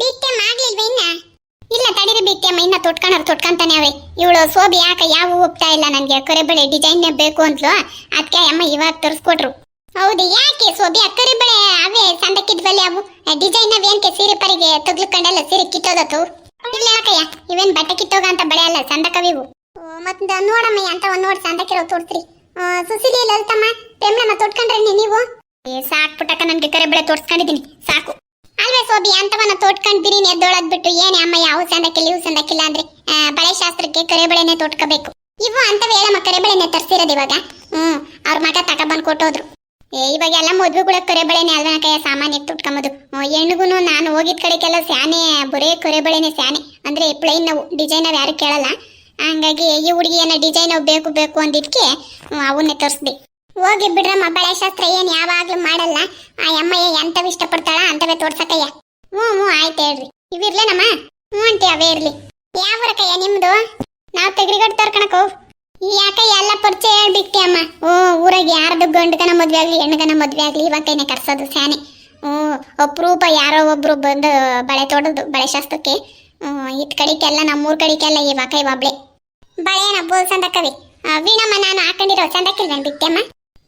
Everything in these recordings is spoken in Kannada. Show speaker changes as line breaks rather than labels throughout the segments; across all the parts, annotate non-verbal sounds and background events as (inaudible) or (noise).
ಬಿಟ್ಟೆ ಇನ್ನ? ಇಲ್ಲ ತಡೀರಿ ಬಿಟ್ಟೆಮ್ಮ ಇನ್ನ ಅವೆ ಇವಳು ಸೋಬಿ ಯಾಕೆ ಯಾವ ಒಪ್ತಾ ಇಲ್ಲ ನನಗೆ. ಕರೆಬಳೆ ಡಿಸೈನ್ ಬೇಕು ಅಂತಲೋ ಅದಕ್ಕೆ ಅಮ್ಮ ಇವಾಗ ತೋರಿಸ್ಕೊಟ್ರು. ಹೌದು, ಯಾಕೆ ಸೋಬಿ ಆ ಬಳೆ ಅವೇ ಸಂದಕ್ಕಿದ್ವಲ್ಲಿ ಅವು. ಡಿಸೈನ್ ಅವೇನ್ಕೆ ಸೀರೆ ಪರಿಗೆ ತಗ್ಲಕೊಂಡೆಲ್ಲ ಸೀರೆ ಕಿತ್ತೋದತ್ತು? ಇಲ್ಲ ಯಾಕಯ್ಯ? ಇವೇನ್ ಬಟ್ಟೆ ಕಿತ್ತೋಗ ಅಂತ ಬಳೆ ಅಲ್ಲ, ಸಂದಕವಿವು. ಮತ್ತ ನೋಡಮ್ಮ ಅಂತ ಒಂದು ನೋಡಿ ಸಂದಕ್ಕಿರೋ ತೋರ್ಸ್ರಿ. ಆ, ಸುಶೀಲಿ ಲಲಿತಮ್ಮ ಪ್ರೇಮಮ್ಮ ತೊಟ್ಕೊಂಡ್ರಿ ನೀವು? ಏ ಸಾಕ್ ನನಗೆ ನನ್ಗೆ ಬೆಳೆ ತೋರ್ಸ್ಕೊಂಡಿದೀನಿ ಸಾಕು. ಅಲ್ವೇ ಸೋಬಿ ಅಂತವನ್ನ ತೋಟ್ಕೊಂಡ್ಬಿರಿ ಎದ್ದೊಳದ್ ಬಿಟ್ಟು ಏನೇ ಅಮ್ಮ ಯಾವ ಸಂದಕ್ಕಿಲ್ಲ ಇವು ಸಂದಕ್ಕಿಲ್ಲ ಅಂದ್ರೆ ಬಳೆ ಶಾಸ್ತ್ರಕ್ಕೆ ಕರೆಬಳೆನೆ ತೋಟ್ಕೋಬೇಕು. ಇವು ಅಂತವೇ ಹೇಳಮ್ಮ ಕರೆಬಳೆನೆ ತರ್ಸಿರೋದು ಇವಾಗ. ಹ್ಮ್ ಅವ್ರ ಮಗ ತಕ ತಗೊಬಂದ್ ಕೊಟ್ಟೋದ್ರು. ಏ ಇವಾಗ ಎಲ್ಲ ಮದ್ವೆಗಳ ಕರೆಬಳೆನೆ ಅಲ್ವನ ಕೈಯ ಸಾಮಾನ್ಯ ತುಟ್ಕೊಂಬೋದು ಹೆಣ್ಣಿಗೂ ನಾನು ಹೋಗಿದ್ ಕಡೆಗೆಲ್ಲ ಸ್ಯಾನೆ ಬರೇ ಕರೆಬಳೆನೆ ಸ್ಯಾನೆ. ಅಂದ್ರೆ ಪ್ಲೈನ್ ನಾವು ಡಿಸೈನ್ ಅವ್ ಯಾರು ಕೇಳಲ್ಲ. ಹಂಗಾಗಿ ಈ ಹುಡುಗಿ ಏನೋ ಡಿಸೈನ್ ಬೇಕು ಬೇಕು ಅಂದಿದ್ಕೆ ಅವನ್ನೇ ತರಿಸ್ದೆ. ಹೋಗಿ ಬಿಡ್ರಮ್ಮ ಬಳೆ ಶಾಸ್ತ್ರ ಏನ್ ಯಾವಾಗ್ಲೂ ಮಾಡಲ್ಲ. ಆ ಅಮ್ಮಯ್ಯ ಎಂತವ್ ಇಷ್ಟಪಡ್ತಾಳ ಅಂತವೇ ತೋರ್ಸಕಯ್ಯ ಹ್ಞೂ ಹ್ಞೂ, ಆಯ್ತು ಹೇಳ್ರಿ. ಇವಿರ್ಲೇನಮ್ಮ ಹ್ಞೂ ಅಂಟಿ ಅವೇ ಇರ್ಲಿ. ಯಾವ ಕಯ್ಯ ನಿಮ್ದು? ನಾವು ತೆಗ್ರಿಗಡ್ ತರ್ಕಣಕೋ ಯಾಕೈ ಎಲ್ಲ ಪರಿಚಯ ಹೇಳ್ಬಿಟ್ಟಿ ಅಮ್ಮ? ಓ ಊರಾಗ ಯಾರದು ಗಂಡಗನ ಮದ್ವೆ ಆಗ್ಲಿ, ಹೆಣ್ಗನ ಮದ್ವೆ ಆಗ್ಲಿ ಇವಾಗ ಕೈನೇ ಕರ್ಸೋದು ಸ್ಯಾನೆ. ಹ್ಞೂ, ಅಪರೂಪ ಯಾರೋ ಒಬ್ರು ಬಂದು ಬಳೆ ತೊಡೋದು ಬಳೆ ಶಾಸ್ತ್ರಕ್ಕೆ. ಹ್ಞೂ ಇತ್ ಕಡಿಕೆಲ್ಲ ನಮ್ಮೂರ್ ಕಡಿಕೆಲ್ಲ ಇವಾಗ ಒಬ್ಳೆ ಬಳೆನ ಬೋಲ್ ಕವಿ ವೀಣಮ್ಮ, ನಾನು ಹಾಕೊಂಡಿರೋ ಚಂದಕ್ಕಿಲ್ವೇನ್ ಬಿಟ್ಟೆಮ್ಮ?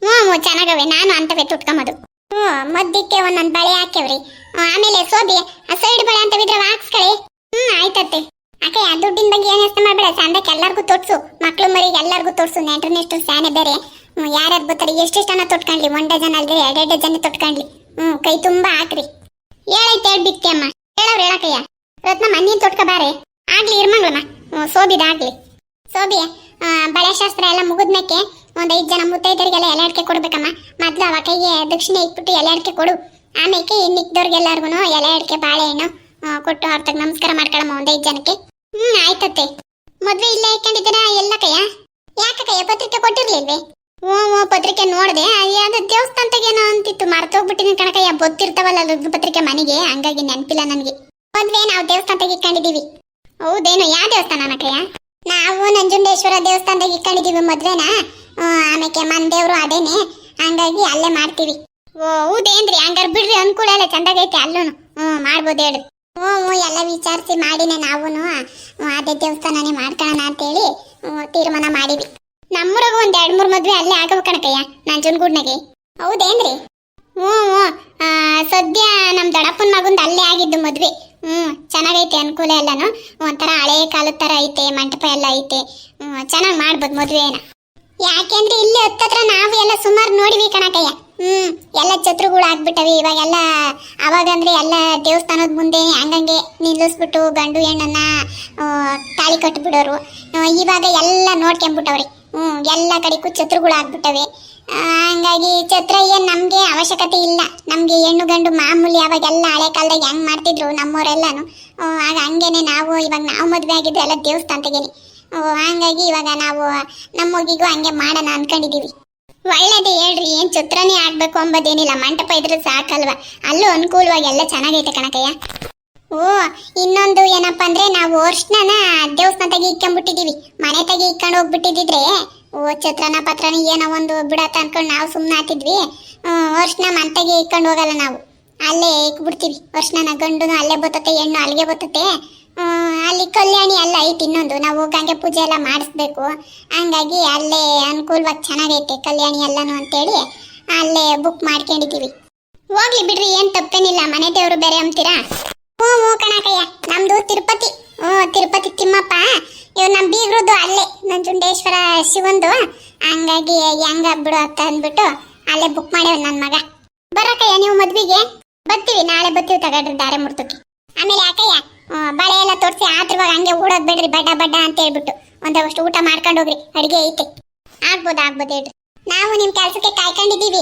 ಹ್ಞೂ ಹ್ಞೂ, ಚೆನ್ನಾಗವೆ, ನಾನು ಅಂತವೇ ತುಟ್ಕೊಂಬೋದು ಹ್ಞೂ, ಮದ್ದಕ್ಕೆ ಒಂದೊಂದು ಬಳೆ ಹಾಕ್ಯವ್ರಿ. ಆಮೇಲೆ ಸೋಬಿ, ಆ ಸೈಡ್ ಬಳೆ ಅಂತ ಬಿದ್ರೆ ಹಾಕ್ಸ್ಕೊಳ್ಳಿ ಹ್ಞೂ, ಆಯ್ತತ್ತೆ. ಅಕ್ಕ ಆ ದುಡ್ಡಿನ ಬಗ್ಗೆ ಏನು ಯೋಚನೆ ಮಾಡಬೇಡ, ಚಂದಕ್ಕೆ ಎಲ್ಲರಿಗೂ ತೋರಿಸು ಮಕ್ಳು ಮರಿಗೆ ಎಲ್ಲರಿಗೂ ತೋರ್ಸು ನೆಂಟ್ರು ನೆಷ್ಟು ಸ್ಯಾನೆ ಬೇರೆ. ಯಾರ್ಯಾರು ಬರ್ತಾರೆ ಎಷ್ಟೆಷ್ಟನ್ನ ತೊಟ್ಕೊಂಡ್ಲಿ ಒಂದೇ ಜನ ಅಲ್ಲದೆ ಎರಡೆರಡು ಜನ ತೊಟ್ಕೊಂಡ್ಲಿ ಹ್ಞೂ, ಕೈ ತುಂಬಾ ಹಾಕ್ರಿ. ಹೇಳೈತೆ ಹೇಳ್ಬಿಟ್ಟೆ ಅಮ್ಮ ಹೇಳವ್ರು ಹೇಳಕ್ಕಯ್ಯ. ರತ್ನಮ್ಮ, ನೀನ್ ತೊಟ್ಕೊಬಾರೆ ಆಗ್ಲಿ, ಇರ್ಮಂಗ್ಳಮ್ಮ. ಹ್ಞೂ ಸೋಬಿದಾಗ್ಲಿ ಸೋಬಿ ಬಳೆ ಶಾಸ್ತ್ರ ಎಲ್ಲ ಮುಗಿದ್ಮೇಕೆ ಒಂದು ಐದು ಜನ ಮುತ್ತೈದರಿಗೆಲ್ಲ ಎಲೆ ಅಡಿಕೆ ಕೊಡ್ಬೇಕಮ್ಮ. ಮೊದ್ಲು ಅವ ಕೈಗೆ ದಕ್ಷಿಣೆ ಇಟ್ಬಿಟ್ಟು ಎಲೆ ಅಡಿಕೆ ಕೊಡು. ಆಮೇಲೆ ಇನ್ನಿಕ್ದವ್ರಿಗೆಲ್ಲರಿಗೂ ಎಲೆ ಅಡಿಕೆ ಬಾಳೆಹಣ್ಣು ಕೊಟ್ಟು ಅವ್ರ ನಮಸ್ಕಾರ ಮಾಡ್ಕೊಳಮ್ಮ ಒಂದು ಐದು ಜನಕ್ಕೆ. ಹ್ಞೂ ಆಯ್ತತ್ತೆ ಮದ್ವೆ ಇಲ್ಲೇ ಇಟ್ಕೊಂಡಿದ್ದೀರಾ ಎಲ್ಲ ಕಯ್ಯ ಕೈಯ? ಪತ್ರಿಕೆ ಕೊಟ್ಟಿರ್ಲಿಲ್ವೇ? ಓ ಓ ಪತ್ರಿಕೆ ನೋಡಿದೆ. ಯಾವ್ದು ದೇವಸ್ಥಾನದಾಗೇನೋ ಅಂತಿತ್ತು. ಮರ್ತೋಗ್ಬಿಟ್ಟಿನ ಕಣಕಯ್ಯ ಗೊತ್ತಿರ್ತಾವಲ್ಲ ಲಗ್ನ ಪತ್ರಿಕೆ ಮನೆಗೆ. ಹಂಗಾಗಿ ನೆನಪಿಲ್ಲ ನನಗೆ. ಮದ್ವೆ ನಾವು ದೇವಸ್ಥಾನದಾಗ ಇಟ್ಕೊಂಡಿದ್ದೀವಿ. ಹೌದೇನು? ಯಾವ ದೇವಸ್ಥಾನ ಅನಕಯ್ಯ ನಾವು ನಂಜುಂಡೇಶ್ವರ ದೇವಸ್ಥಾನದಾಗ ಇಕ್ಕೊಂಡಿದೀವಿ ಮದ್ವೆನ. ಆಮೇಕೆ ಮನ್ ಅದೇನೆ. ಹಂಗಾಗಿ ಅಲ್ಲೇ ಮಾಡ್ತೀವಿ. ಓ, ಹೌದೇನ್ರಿ? ಹಂಗಾರ ಬಿಡ್ರಿ ಅನುಕೂಲ ಎಲ್ಲ ಚಂದಾಗೈತೆ ಅಲ್ಲೂ ಹ್ಞೂ, ಮಾಡ್ಬೋದು ಹೇಳಿ ಹ್ಞೂ ಹ್ಞೂ, ಎಲ್ಲ ವಿಚಾರಿಸಿ ಮಾಡಿನೇ ನಾವು ಅದೇ ದೇವಸ್ಥಾನನೇ ಮಾಡ್ಕೊಳ್ಳೋಣ ಅಂತೇಳಿ, ಹ್ಞೂ, ತೀರ್ಮಾನ ಮಾಡಿವಿ ನಮ್ಮೂರಾಗ ಒಂದ್ ಎರಡ್ ಮೂರ್ ಮದ್ವೆ ಅಲ್ಲೇ ಆಗವ ಕಣಕಯ್ಯ, ನಂಜನಗೂಡ್ನಾಗೆ. ಹೌದೇನ್ರಿ? ಹ್ಞೂ ಹ್ಞೂ. ಸದ್ಯ ನಮ್ಮ ದೊಡ್ಡಪ್ಪನ ಮಗಂದು ಅಲ್ಲೇ ಆಗಿದ್ದು ಮದ್ವೆ. ಹ್ಮ್ ಚೆನ್ನಾಗೈತೆ ಅನುಕೂಲ ಎಲ್ಲಾನು. ಒಂಥರ ಹಳೆ ಕಾಲದ ತರ ಐತೆ, ಮಂಟಪ ಎಲ್ಲ ಐತೆ. ಚೆನ್ನಾಗಿ ಮಾಡ್ಬೋದು ಮದುವೆನ. ಯಾಕೆಂದ್ರೆ ಇಲ್ಲಿ ಹತ್ತತ್ರ ನಾವು ಎಲ್ಲ ಸುಮಾರು ನೋಡಿವಿ ಕಣಕಯ್ಯ. ಹ್ಮ್, ಎಲ್ಲ ಛತ್ರುಗಳು ಆಗ್ಬಿಟ್ಟವೆ. ಇವಾಗೆಲ್ಲ ಅವಾಗಂದ್ರೆ ಎಲ್ಲ ದೇವಸ್ಥಾನದ ಮುಂದೆ ಹಂಗಂಗೆ ನಿಲ್ಲಿಸ್ಬಿಟ್ಟು ಗಂಡು ಹೆಣ್ಣನ್ನ ತಾಳಿ ಕಟ್ಬಿಡೋರು. ಇವಾಗ ಎಲ್ಲ ನೋಡ್ಕೊಂಬಿಟ್ಟವ್ರಿ. ಹ್ಮ್, ಎಲ್ಲ ಕಡೆಗೂ ಛತ್ರುಗಳು ಆಗ್ಬಿಟ್ಟವೆ. ಹಂಗಾಗಿ ಛತ್ರ ಏನ್ ನಮ್ಗೆ ಅವಶ್ಯಕತೆ ಇಲ್ಲ. ನಮ್ಗೆ ಹೆಣ್ಣು ಗಂಡು ಮಾಮೂಲಿ ಅವಾಗೆಲ್ಲ ಹಳೆ ಕಾಲದಾಗ ಹೆಂಗ್ ಮಾಡ್ತಿದ್ರು ನಮ್ಮವರೆಲ್ಲಾನು ಆಗ ಹಂಗೇನೆ ನಾವು ಇವಾಗ ನಾವು ಮದುವೆ ಆಗಿದ್ರೆ ಎಲ್ಲ ದೇವಸ್ಥಾನದಾಗೇನೆ ಹಂಗಾಗಿ ಇವಾಗ ನಾವು ನಮ್ಮ ಹುಡುಗಿಗೂ ಹಂಗೆ ಮಾಡೋಣ ಅನ್ಕೊಂಡಿದೀವಿ. ಒಳ್ಳೇದು ಹೇಳ್ರಿ, ಏನ್ ಚಿತ್ರನೇ ಆಡ್ಬೇಕು ಅಂಬೋದೇನಿಲ್ಲ. ಮಂಟಪ ಇದ್ರೆ ಸಾಕಲ್ವಾ? ಅಲ್ಲೂ ಅನುಕೂಲವಾಗಿ ಎಲ್ಲ ಚೆನ್ನಾಗೈತೆ ಕಣಕಯ್ಯ. ಓ, ಇನ್ನೊಂದು ಏನಪ್ಪ ಅಂದ್ರೆ ನಾವು ವರ್ಷನ ತೆಗಿ ಇಕ್ಕೊಂಡ್ಬಿಟ್ಟಿದೀವಿ. ಮನೆ ತೆಗಿ ಇಕ್ಕೊಂಡು ಹೋಗ್ಬಿಟ್ಟಿದ್ರೆ ಓ ಛತ್ರನ ಪತ್ರನ ಏನೋ ಒಂದು ಬಿಡತ್ತ ಅನ್ಕೊಂಡು ನಾವು ಸುಮ್ಮನೆ ಹಾಕಿದ್ವಿ ವರ್ಷನ ತೆಗಿ ಇಕ್ಕೊಂಡು ಹೋಗಲ್ಲ ನಾವು. ಅಲ್ಲೇ ಇಕ್ಬಿಡ್ತೀವಿ. ವರ್ಷನ ಗಂಡುನು ಅಲ್ಲೇ ಬತ್ತತೆ, ಹೆಣ್ಣು ಅಲ್ಲಿಗೆ ಬತ್ತತೆ. ಅಲ್ಲಿ ಕಲ್ಯಾಣಿ ಎಲ್ಲ ಐತಿ ಇನ್ನೊಂದು. ನಾವು ಗಂಗೆ ಪೂಜೆ ಎಲ್ಲ ಮಾಡಿಸ್ಬೇಕು. ಹಂಗಾಗಿ ಅಲ್ಲೇ ಅನುಕೂಲವಾಗಿ ಚೆನ್ನಾಗೈತೆ ಕಲ್ಯಾಣಿ ಎಲ್ಲನೂ ಅಂತೇಳಿ ಅಲ್ಲೇ ಬುಕ್ ಮಾಡ್ಕೊಂಡಿದ್ದೀವಿ. ಹೋಗ್ಲಿ ಬಿಡ್ರಿ, ಏನು ತಪ್ಪೇನಿಲ್ಲ. ಮನೆ ದೇವರು ಬೇರೆ ಅಂತೀರಾ ಹ್ಞೂ ಹ್ಞೂ ಕಣಕಯ್ಯ. ನಮ್ಮದು ತಿರುಪತಿ. ಹ್ಞೂ, ತಿರುಪತಿ ತಿಮ್ಮಪ್ಪ. ಇವ್ ನಮ್ಮ ಬೀಗ್ರದ್ದು ಅಲ್ಲೇ, ನಂಜುಂಡೇಶ್ವರ ಶಿವಂದು. ಹಂಗಾಗಿ ಹೆಂಗ ಬಿಡು ಅಂತ ಅಂದ್ಬಿಟ್ಟು ಅಲ್ಲೇ ಬುಕ್ ಮಾಡ್ಯಾವ ನನ್ನ ಮಗ. ಬರಕಯ್ಯ, ನೀವು ಮದ್ವಿಗೆ. ಬರ್ತೀವಿ, ನಾಳೆ ಬರ್ತೀವಿ ತಗಡ್ರಿ ದಾರೆ ಮುರ್ತಕ್ಕೆ ಆಮೇಲೆ ಯಾಕಯ್ಯ ಬಳೆ ಎಲ್ಲ ತೋರಿಸಿ ಆದ್ರವಾಗ ಹಂಗೆ ಓಡೋದ್ ಬೇಡ್ರಿ ಬಡ್ಡ ಬಡ್ಡ ಅಂತ ಹೇಳ್ಬಿಟ್ಟು. ಒಂದಷ್ಟು ಊಟ ಮಾಡ್ಕೊಂಡು ಹೋಗ್ರಿ, ಅಡಿಗೆ ಐತೆ. ಆಗ್ಬೋದು ಆಗ್ಬೋದು ಹೇಳ್ರಿ. ನಾವು ನಿಮ್ ಕೆಲ್ಸಕ್ಕೆ ಕಾಯ್ಕೊಂಡಿದೀವಿ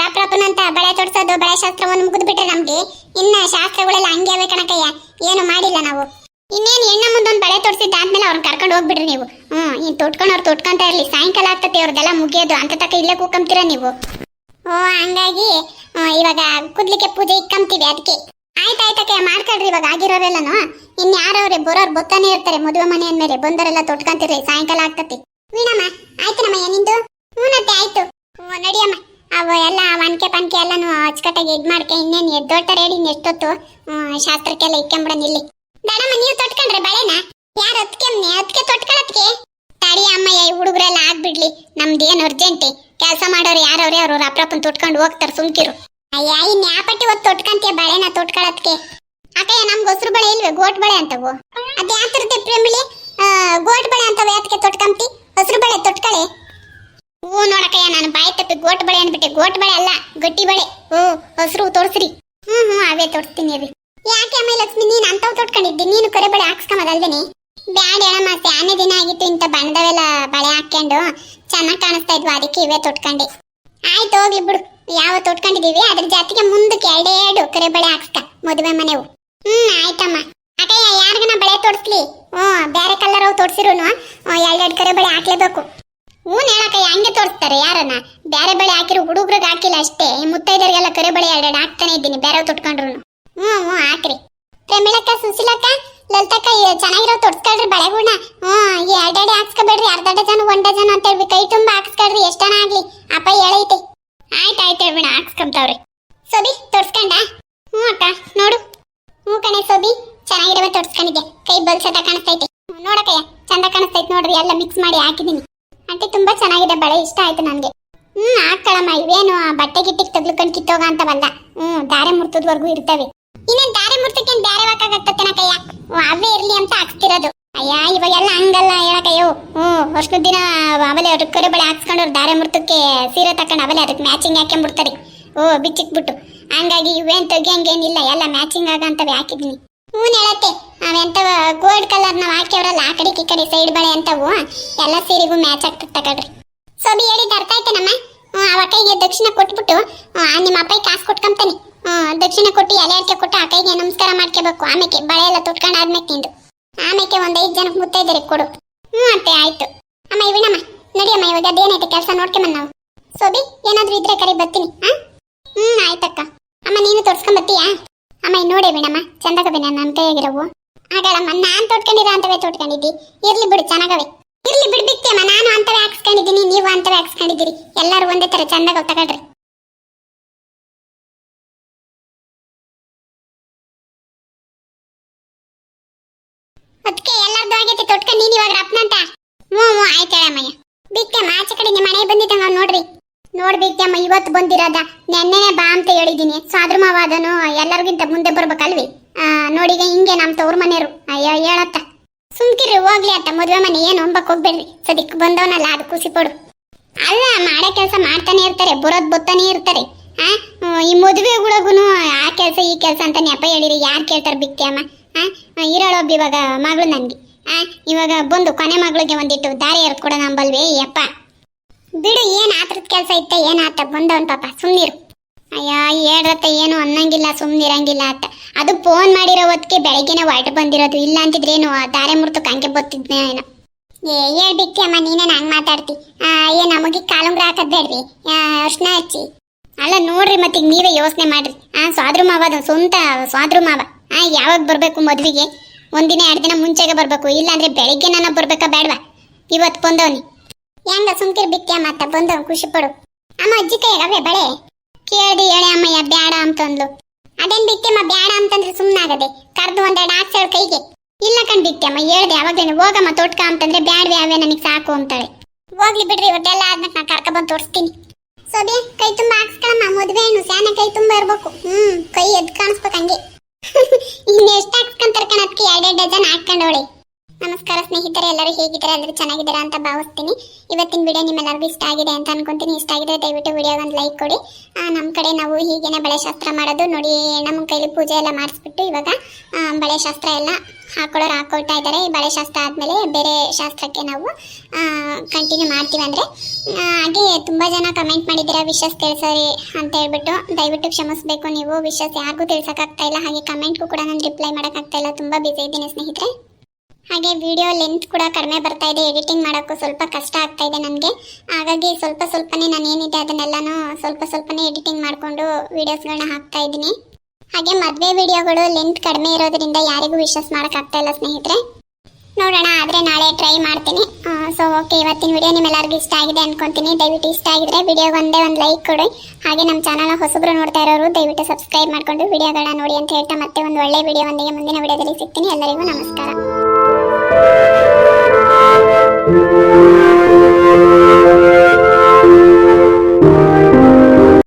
ರಾಪ್ ರಾಪನಂತ ಬಳೆ ತೊಡ್ಸೋದು ಬಳೆ ಶಾಸ್ತ್ರವನ್ನು ಮುಗಿದ್ಬಿಟ್ರೆ ನಮ್ಗೆ. ಇನ್ನ ಶಾಸ್ತ್ರಗಳೆಲ್ಲ ಹಂಗೆ ಅವೇ ಕಣಕಯ್ಯ. ಏನು ಮಾಡಿಲ್ಲ ನಾವು. ಇನ್ನೇನು ಹೆಣ್ಣ ಮುಂದೊಂದು ಬಳೆ ತೊಡ್ಸಿದ್ದ ಆದ್ಮೇಲೆ ಅವ್ರನ್ನ ಕರ್ಕೊಂಡು ಹೋಗ್ಬಿಡ್ರಿ ನೀವು. ಹ್ಮ್ ಇನ್ ತೊಟ್ಕೊಂಡವ್ರು ತೊಟ್ಕೊಂತ ಇರ್ಲಿ. ಸಾಯಂಕಾಲ ಆಗ್ತತೆ ಅವ್ರದ್ದೆಲ್ಲ ಮುಗಿಯೋದು. ಅಂತ ತಕ ಇಲ್ಲೇ ಕೂಕಂತೀರ ನೀವು. ಓ, ಹಂಗಾಗಿ ಇವಾಗ ಕುದ್ಲಿಕ್ಕೆ ಪೂಜೆ ಇಕ್ಕಂತೀವಿ ಅದಕ್ಕೆ ಆಯ್ತಾಯ್ತಕ್ಕೆ ಮಾಡ್ಕೊಳ್ರಿ ಇವಾಗ ಆಗಿರೋರೆಲ್ಲನು. ಇನ್ ಯಾರವ್ರೆ ಬರೋರ್ ಬೊತ್ತಾನೆ ಇರ್ತಾರೆ ಮದುವೆ ಮನೆ ಅಂದ್ಮೇಲೆ ಬಂದರೆಲ್ಲ ತೊಟ್ಕೊಂತಿರ್ರಿ, ಸಾಯಂಕಾಲ ಆಗ್ತತಿ. ವೀಣಮ್ಮ, ಆಯ್ತು ಏನಿಂದು ನಿಂದು? ಹ್ಞೂನತ್ತೆ ಆಯ್ತು. ಓ ನಡಿಯಮ್ಮ. ಅವ ಎಲ್ಲ ಒನ್ಕೆ ಪನ್ಕೆ ಎಲ್ಲಾನು ಅಚ್ಚುಕಟ್ಟಾಗಿ ಇದ್ ಮಾಡ್ಕೆ, ಇನ್ನೇನು ಎದ್ದೋಳ್ತಾರೆ ಹೇಳಿ ಎಷ್ಟೊತ್ತು? ಶಾಸ್ತ್ರಕ್ಕೆಲ್ಲ ಇಕ್ಕಂಬಿಡೋಣ ನಿಲ್ಲಿ ದಡಮ್ಮ ನೀವು ತೊಟ್ಕೊಂಡ್ರೆ ಬಳೆನ? ಯಾರು ಹತ್ಕೆಮ್ನೆ ಹತ್ಕೆ ತೊಟ್ಕೊಳತ್ಕೆ? ತಡಿ ಅಮ್ಮ ಈ ಹುಡುಗರೆಲ್ಲ ಆಗ್ಬಿಡ್ಲಿ. ನಮ್ದೇನು ಅರ್ಜೆಂಟಿ ಕೆಲಸ ಮಾಡೋರು ಯಾರವ್ರೆ, ಅವ್ರವ್ರ ಅಪ್ರಪ್ಪನ್ ತೊಟ್ಕೊಂಡು ಹೋಗ್ತಾರೆ, ಸುಮ್ಕಿರು. ಅಯ್ಯ, ಇನ್ ಯಾಪಟ್ಟಿ ಹೊತ್ತು ತೊಟ್ಕಂತೀಯ ಬಳೆನ ತೊಟ್ಕೊಳತ್ಕೆ ಅಕ್ಕಯ್ಯ, ನಮ್ಗೆ ಹೊಸರು ಬಳೆ ಇಲ್ವೇ? ಗೋಟ್ ಬಳೆ ಅಂತವು. ಅದ್ ಯಾತಿರುತ್ತೆ ಪ್ರೇಮಿಲಿ? ಗೋಟ್ ಬಳೆ ಅಂತವು ಯಾತಕ್ಕೆ ತೊಟ್ಕಂತಿ? ಹೊಸರು ಬಳೆ ತೊಟ್ಕಳೆ? ಹ್ಞೂ ನೋಡಕ್ಕಯ್ಯ, ನಾನು ಬಾಯಿ ತಪ್ಪಿ ಗೋಟ್ ಬಳೆ ಅಂದ್ಬಿಟ್ಟೆ ಗೋಟ್ ಬಳೆ ಅಲ್ಲ, ಗಟ್ಟಿ ಬಳೆ. ಹ್ಞೂ ಹೊಸರು ತೋರ್ಸ್ರಿ. ಹ್ಞೂ ಹ್ಞೂ ಅವೇ ತೊಡ್ತೀನಿ ರೀ ಯಾಕೆ ಅಮ್ಮ ಲಕ್ಷ್ಮಿ, ನೀನು ಅಂತವ್ ತೊಟ್ಕೊಂಡಿದ್ದಿ? ನೀನು ಕರೆ ಬಳೆ ಹಾಕ್ಸ್ಕೊಂಬದಲ್ದೇನೆ ಬ್ಯಾಡ ಹೇಳಮ್ಮ, ಸ್ಯಾನೆ ದಿನ ಆಗಿತ್ತು, ಇಂಥ ಬಣ್ಣದವೆಲ್ಲ ಬಳೆ ಹಾಕ್ಕೊಂಡು ಚೆನ್ನಾಗಿ ಕಾಣಿಸ್ತಾ ಇದ್ವು, ಅದಕ್ಕೆ ಇವೇ ತೊಟ್ಕೊಂಡೆ. ಆಯ್ತು, ಹೋಗ್ಲಿ ಬಿಡು. ಯಾವ ತೊಟ್ಕೊಂಡಿದೀವಿ ಅದ್ರ ಜಾತಿಗೆ ಮುಂದಕ್ಕೆ ಎರಡು ಕರೆ ಬಳೆ ಹಾಕ್ಸ್ಕ, ಮದುವೆ ಮನೆವು. ಹ್ಮ್, ಆಯ್ತಮ್ಮ. ಅಕಯ್ಯ ಯಾರಿಗನ ಬಳೆ ತೋರಿಸ್ಲಿ ಹ್ಞೂ, ಬೇರೆ ಕಲರ್ ಅವು ತೋರಿಸಿರುನು ಎರಡೆರಡು ಕರೆ ಬಳೆ ಹಾಕ್ಲೇಬೇಕು. ಹ್ಞೂ ಹೇಳಕ್ಕಯ್ಯ ಹಂಗೆ ತೋರಿಸ್ತಾರೆ ಯಾರನ್ನ? ಬೇರೆ ಬಳೆ ಹಾಕಿರೋ ಹುಡುಗ್ರಿಗೆ ಹಾಕಿಲ್ಲ ಅಷ್ಟೇ. ಈ ಮುತ್ತೈದರಿಗೆಲ್ಲ ಕರೆ ಬಳೆ ಎರಡೆರಡು ಹಾಕ್ತಾನೆ ಇದ್ದೀನಿ, ಬೇರೆ ತೊಟ್ಕೊಂಡ್ರು ಹ್ಞೂ ಹ್ಞೂ, ಹಾಕ್ರಿ. ಪ್ರೇಮಿಳಕ್ಕ, ಸುಶೀಲಕ್ಕ, ಲಲಿತಕ್ಕ ಚೆನ್ನಾಗಿರೋ ತೊಡ್ಸ್ಕೊಳ್ರಿ ಬಳೆಗಳ್ನ. ಹ್ಞೂ ಎರಡೆರಡು ಹಾಕ್ಸ್ಕೊಬೇಡ್ರಿ, ಅರ್ಧ ಡಜನ್, ಒಂದ್ ಡಜನ್ ಅಂತ ಹೇಳಿ ಕೈ ತುಂಬ ಹಾಕ್ಸ್ಕೊಳ್ರಿ ಎಷ್ಟನ ಆಗ್ಲಿ. ಅಪ್ಪ, ಹೇಳೈತೆ. ಆಯ್ತು ಹೇಳ್ಬಿಣ ಹಾಕ್ಸ್ಕೊಂತಾವ್ರಿ ಸೋಬಿ ತೊಡ್ಸ್ಕೊಂಡ ಹ್ಞೂ ಅಕ್ಕ, ನೋಡು. ಹ್ಞೂ ಕಣೆ ಸೋಬಿ, ಚೆನ್ನಾಗಿರುವ ತೋರ್ಸ್ಕೊಂಡಿದ್ದೆ. ಕೈ ಬಲ್ಸದ ಕಾಣಿಸ್ತೈತೆ. ನೋಡಕ್ಕಯ್ಯ ಚಂದ ಕಾಣಿಸ್ತೈತೆ ನೋಡ್ರಿ ಎಲ್ಲ ಮಿಕ್ಸ್ ಮಾಡಿ ಹಾಕಿದೀನಿ ಅಂತೆ ತುಂಬಾ ಚೆನ್ನಾಗಿದೆ ಬಳೆ, ಇಷ್ಟ ಆಯ್ತು ನನಗೆ. ಹ್ಮ್ ಹಾಕ್ಕೊಳಮ್ಮ, ಇವೇನು ಬಟ್ಟೆ ಗಿಟ್ಟಿಗೆ ತಗ್ಲುಕೊಂಡು ಕಿತ್ತೋಗ ಅಂತವಲ್ಲ. ಹ್ಮ್ ದಾರೆ ಮುರ್ತದವರೆಗೂ ಇರ್ತವೆ. ಇನ್ನೇನ್, ದಾರೆ ಮುರ್ತಕ್ಕೆ ಬೇರೆ ಹಾಕಾಗತ್ತೇನಕಯ್ಯ ಅವೇ ಇರ್ಲಿ ಅಂತ ಹಾಕ್ತಿರೋದು. ಅಯ್ಯ, ಇವಾಗೆಲ್ಲ ಹಂಗಲ್ಲ ಹೇಳಕಯ್ಯೋ ಹ್ಞೂ ಅಷ್ಟು ದಿನ ಆಮೇಲೆ ಅವ್ರ ಬಳಿ ಹಾಕ್ಸ್ಕೊಂಡವ್ರು ದಾರೆ ಮುರ್ತಕ್ಕೆ ಸೀರೆ ತಕೊಂಡು ಅವಲೇ ಅದಕ್ಕೆ ಮ್ಯಾಚಿಂಗ್ ಹಾಕೊಂಡ್ಬಿಡ್ತಾರೆ ಓ ಬಿಚ್ಚಿಕ್ಬಿಟ್ಟು ಹಂಗಾಗಿ ಇವೇನು ತೆಗಿಯಂಗೇನಿಲ್ಲ ಎಲ್ಲ ಮ್ಯಾಚಿಂಗ್ ಆಗಂತವೆ ಹಾಕಿದೀನಿ ಹ್ಞೂ ಹೇಳತ್ತೆ ಅವೆಂಥವ ಗೋಲ್ಡ್ ಕಲರ್ ನಾವು ಹಾಕ್ಯವ್ರಲ್ಲ, ಆ ಕಡೆ ಈ ಕಡೆ ಸೈಡ್ ಬಳೆ ಅಂತವು ಎಲ್ಲ ಸೀರೆಗೂ ಮ್ಯಾಚ್ ಆಗ್ತದೆ ತಗೊಳ್ರಿ. ಸೊ ಬಿ ಹೇಳಿದ್ದು ಅರ್ಥ ಆಯ್ತೇನಮ್ಮ? ಹ್ಞೂ ಆ ಕೈಗೆ ದಕ್ಷಿಣ ಕೊಟ್ಬಿಟ್ಟು ನಿಮ್ಮ ಅಪ್ಪ ಕಾಸು ಕೊಟ್ಕೊಂತಾನೆ ಹ್ಞೂ, ದಕ್ಷಿಣ ಕೊಟ್ಟು ಎಲೆ ಅಡಿಕೆ ಕೊಟ್ಟು ಆ ಕೈಗೆ ನಮಸ್ಕಾರ ಮಾಡ್ಕೋಬೇಕು ಆಮೇಲೆ ಬಳೆ ಎಲ್ಲ ತೊಟ್ಕೊಂಡು ಆದ್ಮೇಲೆ ನಿಂದು. ಆಮೇಲೆ ಒಂದ್ ಐದು ಜನಕ್ಕೆ ಮುತ್ತೈದರಿ ಕೊಡು. ಹ್ಞೂ ಅತ್ತೆ, ಆಯ್ತು. ಅಮ್ಮ ಇವನಮ್ಮ ನಡಿಯಮ್ಮ, ಇವಾಗ ಅದೇನೈತೆ ಕೆಲಸ ನೋಡ್ಕೊಂಬನ್ ನಾವು. ಸೋಬಿ, ಏನಾದ್ರೂ ಇದ್ರೆ ಕರಿ, ಬರ್ತೀನಿ, ಹಾ? ಹ್ಮ್, ಆಯ್ತಕ್ಕ. ಅಮ್ಮ, ನೀನು ತೋರ್ಸ್ಕೊಂಡ್ ಬರ್ತೀಯಾ? ಅಮ್ಮ ನೋಡಿ ವಿಣಮ್ಮ ಬಿಡಮ್ಮ ಬಿನ ನನ್ನ ಕೈಯಾಗಿರವು. ಆಗಲ್ಲಮ್ಮ ನಾನ್ ತೊಟ್ಕೊಂಡಿರೋ ಅಂತವೇ ತೊಟ್ಕೊಂಡಿದ್ದಿ ಇರ್ಲಿ ಬಿಡು ಚೆನ್ನಾಗವೆ ಇರ್ಲಿ ಬಿಡ್ಬಿಕ್ತಿಯಮ್ಮ ನಾನು ಅಂತವೇ ಹಾಕ್ಸ್ಕೊಂಡಿದ್ದೀನಿ, ನೀವು ಅಂತವೇ ಹಾಕ್ಸ್ಕೊಂಡಿದ್ದೀರಿ. ಎಲ್ಲರೂ ಒಂದೇ ತರ ಚಂದಾಗ ತಗೊಳ್ರಿ. ಅದಕ್ಕೆ ಎಲ್ಲರದ್ದು ಆಗೈತೆ ತೊಟ್ಕ ನೀನು ಇವಾಗ ರಪ್ನಂತ ಮೂ ಮೂ ಆಯ್ತು ಹೇಳಮ್ಮಯ್ಯ. ಆಚೆ ಕಡೆ ನಿಮ್ಮ ಮನೆಗೆ ಬಂದಿದ್ದಂಗ ನೋಡ್ರಿ. ನೋಡ್ಬಿಟ್ಟಮ್ಮ ಇವತ್ತು ಬಂದಿರೋದ. ನೆನ್ನೆನೆ ಬಾ ಅಂತ ಹೇಳಿದೀನಿ. ಸಾದ್ರ ಮಾವಾದನು ಎಲ್ಲರಿಗಿಂತ ಮುಂದೆ ಬರ್ಬೇಕಲ್ವಿ? ಆ, ನೋಡಿಗ ಹಿಂಗೆ ನಮ್ಮ ತವ್ರ ಮನೆಯವರು. ಅಯ್ಯೋ ಹೇಳತ್ತ. ಸುಮ್ಕಿರಿ ಹೋಗ್ಲಿ ಅತ್ತ ಮದುವೆ ಮನೆ ಏನು ಒಂಬಕ್ ಹೋಗ್ಬೇಡ್ರಿ. ಸದಿಕ್ ಬಂದವನಲ್ಲ ಅದು ಖುಷಿ ಪಡು ಅಲ್ಲ ಮಾಡೋ ಕೆಲಸ ಮಾಡ್ತಾನೆ ಇರ್ತಾರೆ ಬರೋದ್ ಬತ್ತಾನೆ ಇರ್ತಾರೆ. ಆ ಈ ಮದುವೆಗಳಿಗೂ ಆ ಕೆಲಸ ಈ ಕೆಲಸ ಅಂತ ನೆಪ ಹೇಳಿರಿ. ಯಾರು ಕೇಳ್ತಾರೆ ಇರೋಳೊಬ್ಬ ಇವಾಗ ಮಗಳು ನನಗೆ. ಆ, ಇವಾಗ ಬಂದು ಕೊನೆ ಮಗಳಿಗೆ ಒಂದಿಟ್ಟು ದಾರಿ ಎರ್ಕೊಡ ನಂಬಲ್ವೇ ಯಪ್ಪ. ಬಿಡು, ಏನು ಆತರದ ಕೆಲಸ ಇತ್ತ ಏನ್ ಆತ? ಬಂದವನ್ ಪಾಪ ಸುಮ್ಮನಿರು ಅಯ್ಯ ಹೇಳ್ರತ್ತ ಏನು ಅನ್ನಂಗಿಲ್ಲ ಸುಮ್ಮನಿರಂಗಿಲ್ಲ ಆತ. ಅದು ಫೋನ್ ಮಾಡಿರೋ ಹೊತ್ತಿಗೆ ಬೆಳಗ್ಗೆನೆ ಹೊರಟು ಬಂದಿರೋದು. ಇಲ್ಲ ಅಂತಿದ್ರೇನು ದಾರೆ ಮುರ್ತು ಕಂಗೆ ಬತ್ತಿದ್ನೆ ಏನೋ. ಏ ಹೇಳ್ಬಿಟ್ಟಿ ಅಮ್ಮ ನೀನೇ ಹಂಗ್ ಮಾತಾಡ್ತಿ? ಏ ನಮಗೆ ಕಾಲುಂಗ್ರ ಹಾಕದ್ ಬೇಡ್ರಿ? ಅರ್ಶನ ಹಚ್ಚಿ. ಅಲ್ಲ, ನೋಡ್ರಿ ಮತ್ತೆ ನೀವೇ ಯೋಚನೆ ಮಾಡ್ರಿ. ಆ, ಸ್ವಾದ್ರು ಮಾವ ಅದು ಸ್ವಂತ ಸ್ವಾದ್ರು ಮಾವ. ಆ, ಯಾವಾಗ ಬರಬೇಕು ಮದ್ವಿಗೆ? ಒಂದಿನ ಎರಡು ದಿನ ಮುಂಚೆಗೆ ಬರಬೇಕು. ಇಲ್ಲಾಂದ್ರೆ ಬೆಳಿಗ್ಗೆ ನಾನು ಬರ್ಬೇಕಾ ಬೇಡವಾ? ಇವತ್ತು ಬಂದವನಿ. ಹೆಂಗ ಸುಮ್ಕಿರ್ ಬಿಟ್ಟೆ ಮತ್ತ ಬಂದವ್ ಖುಷಿ ಪಡು. ಅಮ್ಮ, ಅಜ್ಜಿ ಕೈಯಾಗವೆ ಬಳೆ? ಕೇಳ್ದಿ ಹೇಳಿ ಅಮ್ಮಯ್ಯ, ಬ್ಯಾಡ ಅಂತಂದ್ಲು ಅದೇನ್ ಬಿಟ್ಟೆಮ್ಮ ಬ್ಯಾಡ ಅಂತಂದ್ರೆ ಸುಮ್ಮನಾಗದೆ ಕರ್ದು ಒಂದೆರಡು ಹಾಕ್ಸೇಳು ಕೈಗೆ. ಇಲ್ಲ ಕಣ್ ಬಿಟ್ಟೆಮ್ಮ ಹೇಳ್ದೆ ಅವಾಗೇನು ಹೋಗಮ್ಮ, ತೋಟ್ಕ ಅಂತಂದ್ರೆ ಬ್ಯಾಡ್ವೆ, ಅವೇ ನನಗೆ ಸಾಕು ಅಂತಾಳೆ. ಹೋಗ್ಲಿ ಬಿಡ್ರಿ, ಇವತ್ತೆಲ್ಲ ಆದ್ಮೇಲೆ ನಾ ಕರ್ಕ ಬಂದು ತೋರಿಸ್ತೀನಿ. ಸೋಬಿ, ಕೈ ತುಂಬಾ ಹಾಕ್ಸ್ಕೊಳಮ್ಮ ಮದುವೆ ಹೆಣ್ಣು ಸ್ಯಾನ ಕೈ ತುಂಬಾ ಇರ್ಬೇಕು. ಹ್ಮ್, ಕೈ ಎದ್ ಕಾಣಿಸ್ಬೇಕು ಹಂಗೆ. (laughs) ಎರಡೆರಡು ಡಜನ್ ಹಾಕೊಂಡವಳೆ ನಮಸ್ಕಾರ ಸ್ನೇಹಿತರೆ ಎಲ್ಲರೂ ಹೇಗಿದ್ದಾರೆ? ಎಲ್ಲರೂ ಚೆನ್ನಾಗಿದ್ದಾರೆ ಅಂತ ಭಾವಿಸ್ತೀನಿ. ಇವತ್ತಿನ ವಿಡಿಯೋ ನಿಮ್ಮೆಲ್ಲರಿಗೂ ಇಷ್ಟ ಆಗಿದೆ ಅಂತ ಅನ್ಕೊಂತೀನಿ. ಇಷ್ಟ ಆಗಿದೆ ದಯವಿಟ್ಟು ವಿಡಿಯೋಗೆ ಒಂದು ಲೈಕ್ ಕೊಡಿ. ನಮ್ಮ ಕಡೆ ನಾವು ಹೀಗೇನೆ ಬಳೆ ಶಾಸ್ತ್ರ ಮಾಡೋದು. ನೋಡಿ ನಮ್ಮ ಕೈಲಿ ಪೂಜೆ ಎಲ್ಲ ಮಾಡಿಸ್ಬಿಟ್ಟು ಇವಾಗ ಆ, ಬಳೆ ಶಾಸ್ತ್ರ ಎಲ್ಲ ಹಾಕೊಳ್ಳೋರು ಹಾಕೊಳ್ತಾ ಇದ್ದಾರೆ. ಈ ಬಳೆ ಶಾಸ್ತ್ರ ಆದಮೇಲೆ ಬೇರೆ ಶಾಸ್ತ್ರಕ್ಕೆ ನಾವು ಕಂಟಿನ್ಯೂ ಮಾಡ್ತೀವಿ ಅಂದರೆ ಹಾಗೆ ತುಂಬ ಜನ ಕಮೆಂಟ್ ಮಾಡಿದ್ದೀರಾ ವಿಶಸ್ ತಿಳಿಸರಿ ಅಂತ ಹೇಳ್ಬಿಟ್ಟು. ದಯವಿಟ್ಟು ಕ್ಷಮಿಸಬೇಕು ನೀವು. ವಿಶಸ್ ಯಾರಿಗೂ ತಿಳ್ಸೋಕ್ಕಾಗ್ತಾ ಇಲ್ಲ. ಹಾಗೆ ಕಮೆಂಟ್ಗೂ ಕೂಡ ನಾನು ರಿಪ್ಲೈ ಮಾಡೋಕ್ಕಾಗ್ತಾ ಇಲ್ಲ. ತುಂಬ ಬಿಸಿ ಇದ್ದೀನಿ ಸ್ನೇಹಿತರೆ. ಹಾಗೆ ವಿಡಿಯೋ ಲೆಂತ್ ಕೂಡ ಕಡಿಮೆ ಬರ್ತಾ ಇದೆ. ಎಡಿಟಿಂಗ್ ಮಾಡೋಕ್ಕೂ ಸ್ವಲ್ಪ ಕಷ್ಟ ಆಗ್ತಾ ಇದೆ ನನಗೆ. ಹಾಗಾಗಿ ಸ್ವಲ್ಪ ಸ್ವಲ್ಪನೇ ನಾನು ಏನಿದೆ ಅದನ್ನೆಲ್ಲನೂ ಸ್ವಲ್ಪ ಸ್ವಲ್ಪನೇ ಎಡಿಟಿಂಗ್ ಮಾಡಿಕೊಂಡು ವೀಡಿಯೋಸ್ಗಳನ್ನ ಹಾಕ್ತಾ ಇದ್ದೀನಿ. ಹಾಗೆ ಮದುವೆ ವಿಡಿಯೋಗಳು ಲೆಂತ್ ಕಡಿಮೆ ಇರೋದ್ರಿಂದ ಯಾರಿಗೂ ವಿಶ್ವಾಸ ಮಾಡೋಕ್ಕಾಗ್ತಾ ಇಲ್ಲ ಸ್ನೇಹಿತರೆ. ನೋಡೋಣ, ಆದರೆ ನಾಳೆ ಟ್ರೈ ಮಾಡ್ತೀನಿ. ಸೊ ಓಕೆ ಇವತ್ತಿನ ವಿಡಿಯೋ ನಿಮ್ಮೆಲ್ಲರಿಗೂ ಇಷ್ಟ ಆಗಿದೆ ಅನ್ಕೊಂತೀನಿ. ದಯವಿಟ್ಟು ಇಷ್ಟ ಆಗಿದ್ರೆ ವಿಡಿಯೋಗೆ ಒಂದೇ ಒಂದು ಲೈಕ್ ಕೊಡಿ. ಹಾಗೆ ನಮ್ಮ ಚಾನಲ್ನ ಹೊಸಬ್ರು ನೋಡ್ತಾ ಇರೋರು ದಯವಿಟ್ಟು ಸಬ್ಸ್ಕ್ರೈಬ್ ಮಾಡ್ಕೊಂಡು ವಿಡಿಯೋಗಳನ್ನ ನೋಡಿ ಅಂತ ಹೇಳ್ತಾ ಮತ್ತೆ ಒಂದು ಒಳ್ಳೆ ವಿಡಿಯೋ ಒಂದಿಗೆ ಮುಂದಿನ ವಿಡಿಯೋದಲ್ಲಿ ಸಿಗ್ತೀನಿ. ಎಲ್ಲರಿಗೂ ನಮಸ್ಕಾರ. Música